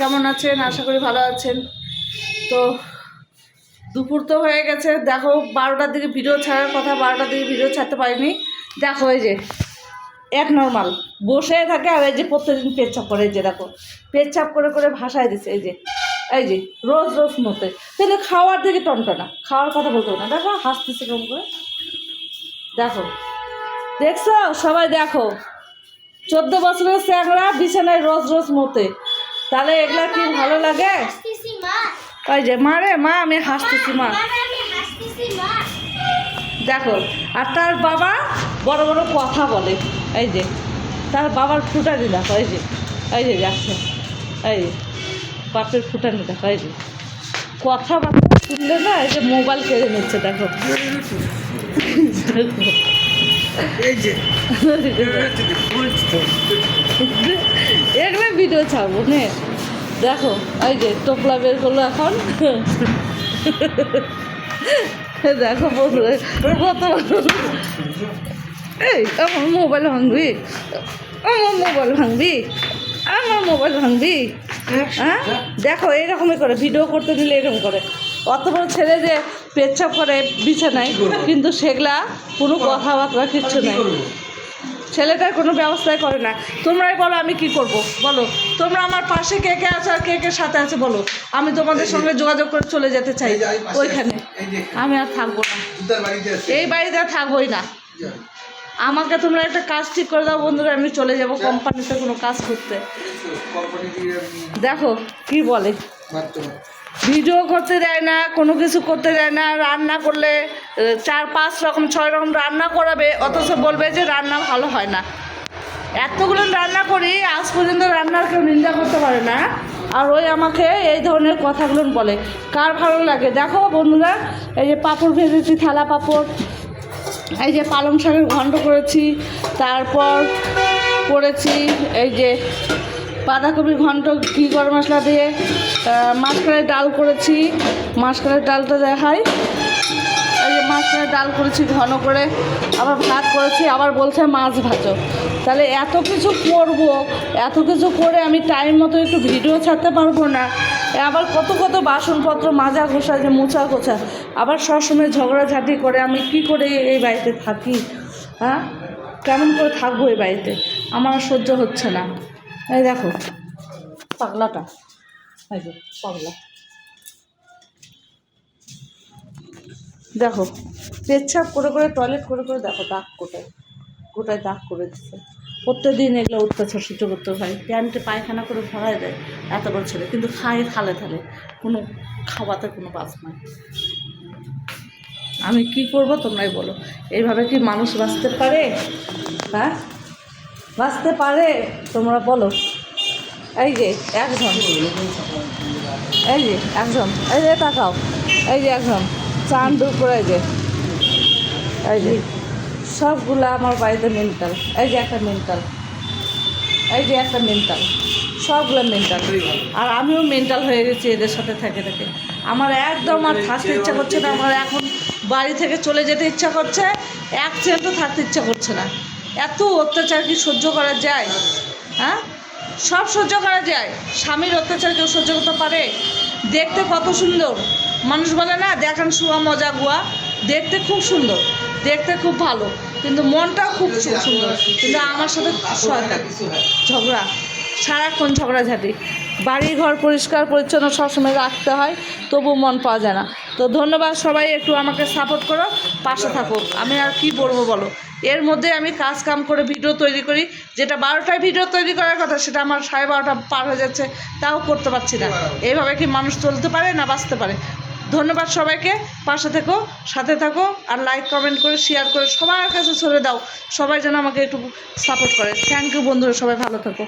কেমন আছেন? আশা করি ভালো আছেন। তো দুপুর তো হয়ে গেছে। দেখো, বারোটার দিকে ভিডিও ছাড়ার কথা, বারোটার দিকে ভিডিও ছাড়তে পারিনি। দেখো, এই যে, এক নর্মাল বসে থাকে আর এই যে প্রত্যেকদিন পেচ্ছাপ করে, এই যে দেখো পেচ্ছাপ করে করে ভাসায় দিছে, এই যে এই যে, রোজ রোজ মতে তাহলে খাওয়ার দিকে টনটনা খাওয়ার কথা বলতে না। দেখো, হাসতেছে কেমন করে। দেখো, দেখছ? সবাই দেখো, চোদ্দ বছরের চ্যাংরা বিছানায় রোজ রোজ মতে তাহলে এগুলা কি ভালো লাগে? ওই যে মা রে মা আমি হাসতেছি মা। দেখো আর তার বাবা বড় বড় কথা বলে। এই যে তার বাবার ফুটানি দেখো এই যে এই যে যাচ্ছে। এই যে বাপের ফুটানি দেখো এই যে। কথাবার্তা শুনলে না এই যে মোবাইল কেড়ে নিচ্ছে দেখো। এই যে এগুলো ভিডিও ছাড়বো নে। দেখো, এই যে টোপলা বের করল এখন। দেখো বন্ধুরা, কত এই, আমার মোবাইল ভাঙবি? আমার মোবাইল ভাঙবি? আমার মোবাইল ভাঙবি? হ্যাঁ? দেখো, এরকমই করে, ভিডিও করতে দিলে এরকম করে। অত বড় ছেলে যে পেচ্ছাপ করে, বিছানায়। কিন্তু সেগুলা কোনো কথাবার্তা কিচ্ছু নাই। ছেলেটার কোনো ব্যবস্থাই করে না। তোমরাই বলো আমি কি করব? বলো। তোমরা আমার পাশে কে কে আছে আর কে কে সাথে আছে বলো। আমি তোমাদের সঙ্গে যোগাযোগ করে চলে যেতে চাই ওইখানে। আমি আর থাকব না। এই বাড়িতে আর থাকবোই না। আমাকে তোমরা একটা কাজ ঠিক করে দাও বন্ধুরা আমি চলে যাব কোম্পানিতে কোনো কাজ করতে। দেখো কি বলে। ভিডিও করতে দেয় না, কোনো কিছু করতে দেয় না, রান্না করলে চার পাঁচ রকম, ছয় রকম রান্না করাবে, অথচ বলবে যে রান্না ভালো হয় না। এতগুলো রান্না করি, আজ পর্যন্ত রান্নার কেউ নিন্দা করতে পারে না। আর ওই আমাকে এই ধরনের কথাগুলো বলে। কার ভালো লাগে? দেখো বন্ধুরা, এই যে পাঁপড় ভেজেছি, থালা পাঁপড়, এই যে পালং শাকের ঘন্ট করেছি, তারপর করেছি এই যে বাঁধাকপি ঘন্ট, ঘি, গরম মশলা দিয়ে মাসকলাই ডাল করেছি। মাসকলাই ডালটা দেখাই। এই যে মাছটার ডাল করেছি ঘন করে। আবার ভাত করেছি, আবার বলছে মাছ ভাজো। তাহলে এত কিছু করব, এত কিছু করে আমি টাইম মতো একটু ভিডিও ছাড়তে পারব না। আবার কত কত বাসনপত্র মাজা ঘষা যে মোছা গোছা আবার সবসময় ঝগড়াঝাটি করে আমি কি করে এই বাড়িতে থাকি? হ্যাঁ? কেমন করে থাকব এই বাড়িতে? আমার সহ্য হচ্ছে না। এই দেখো, পাগলাটা। এই যে, পাগলা। দেখো, পেচ্ছাপ করে করে, টয়লেট করে করে দেখো দাগ কোটায়। গোটায় দাগ করে দিচ্ছে প্রত্যেকদিন এগুলো অত্যাচার সহ্য করতে হয়। প্যান্টে পায়খানা করে ভরায় দেয় এত বড় ছেলে, কিন্তু খায় থালে থালে কোনো খাওয়াতে কোনো বাস নাই। আমি কি করব তোমরাই বলো। এইভাবে কি মানুষ বাঁচতে পারে? হ্যাঁ? বাঁচতে পারে, তোমরা বলো। এই যে, একজন। এই যে, একজন। এই যে, তাকাও। এই যে, একজন। চান দূর করে যে। এই যে, সবগুলো আমার বাড়িতে মেন্টাল এই যে, একটা মেন্টাল এই যে, একটা মেন্টাল সবগুলো মেন্টাল আর আমিও মেন্টাল হয়ে গেছি এদের সাথে থেকে থেকে। আমার একদম আর থাকতে ইচ্ছা করছে না। আমার এখন বাড়ি থেকে চলে যেতে ইচ্ছা করছে। এক সেন্টও থাকতে ইচ্ছা করছে না। এত অত্যাচার কি সহ্য করা যায়? হ্যাঁ? সব সহ্য করা যায়। স্বামীর অত্যাচার কেউ সহ্য করতে পারে? দেখতে কত সুন্দর। মানুষ বলে না, দেখান শুয়া মজা, গুয়া। দেখতে খুব সুন্দর। দেখতে খুব ভালো। কিন্তু মনটাও খুব সুন্দর। কিন্তু আমার সাথে ঝগড়া। সারাক্ষণ ঝগড়াঝাটি। বাড়ি ঘর পরিষ্কার, পরিচ্ছন্ন সবসময় রাখতে হয় তবু মন পাওয়া যায় না। তো ধন্যবাদ সবাই, একটু আমাকে সাপোর্ট করো, পাশে থাকো। আমি আর কি বলব বলো? এর মধ্যে আমি কাজ কাম করে ভিডিও তৈরি করি। যেটা বারোটায় ভিডিও তৈরি করার কথা, সেটা আমার সাড়ে বারোটা পার হয়ে যাচ্ছে, তাও করতে পারছি না। এইভাবে কি মানুষ চলতে পারে না বাঁচতে পারে? ধন্যবাদ সবাইকে, পাশে থেকো, সাথে থাকো, আর লাইক কমেন্ট করে শেয়ার করে, সবার কাছে ছড়ে দাও। সবাই যেন আমাকে একটু সাপোর্ট করে। থ্যাংক ইউ বন্ধুরা, সবাই ভালো থাকো।